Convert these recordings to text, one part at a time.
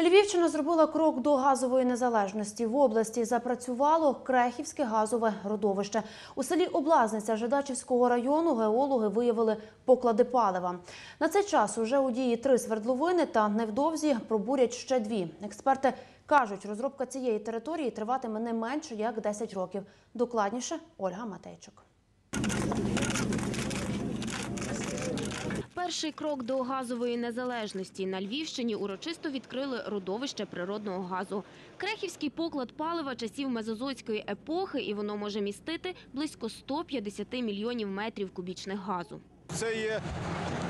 Львівщина зробила крок до газової незалежності. В області запрацювало Крехівське газове родовище. У селі Облазниця Жидачівського району геологи виявили поклади палива. На цей час уже у дії три свердловини та невдовзі пробурять ще дві. Експерти кажуть, розробка цієї території триватиме не менше як 10 років. Докладніше Ольга Матейчук. Перший крок до газової незалежності на Львівщині урочисто відкрили родовище природного газу. Крехівський поклад палива часів мезозойської епохи, і воно може містити близько 150 мільйонів метрів кубічних газу. Це є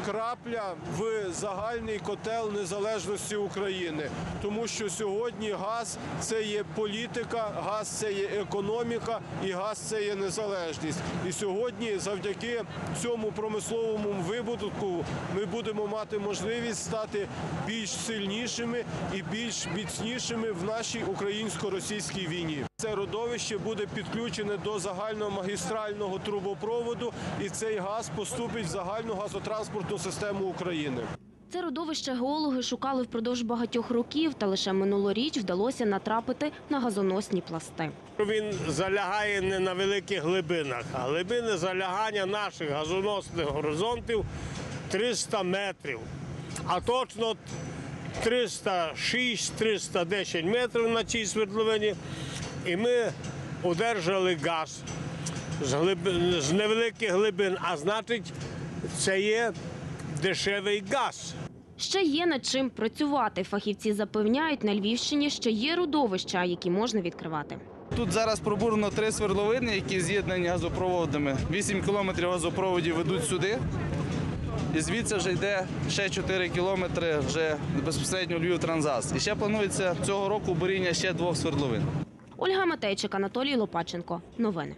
крапля в загальний котел незалежності України, тому що сьогодні газ це є політика, газ це є економіка і газ це є незалежність. І сьогодні, завдяки цьому промисловому вибутку, ми будемо мати можливість стати більш сильнішими і більш міцнішими в нашій українсько-російській війні. Це родовище буде підключене до загального магістрального трубопроводу, і цей газ поступить загальну газотранспортну систему України. Це родовище геологи шукали впродовж багатьох років, та лише минулоріч вдалося натрапити на газоносні пласти. Він залягає не на великих глибинах, а глибини залягання наших газоносних горизонтів 300 метрів, а точно 306-310 метрів на цій свердловині. І ми одержали газ з, невеликих глибин, а значить, це є дешевий газ. Ще є над чим працювати. Фахівці запевняють, на Львівщині ще є родовища, які можна відкривати. Тут зараз пробурено три свердловини, які з'єднані газопроводами. Вісім кілометрів газопроводів ведуть сюди. І звідси вже йде ще 4 кілометри вже безпосередньо Львів Транзас. І ще планується цього року буріння ще двох свердловин. Ольга Матейчик, Анатолій Лопаченко. Новини.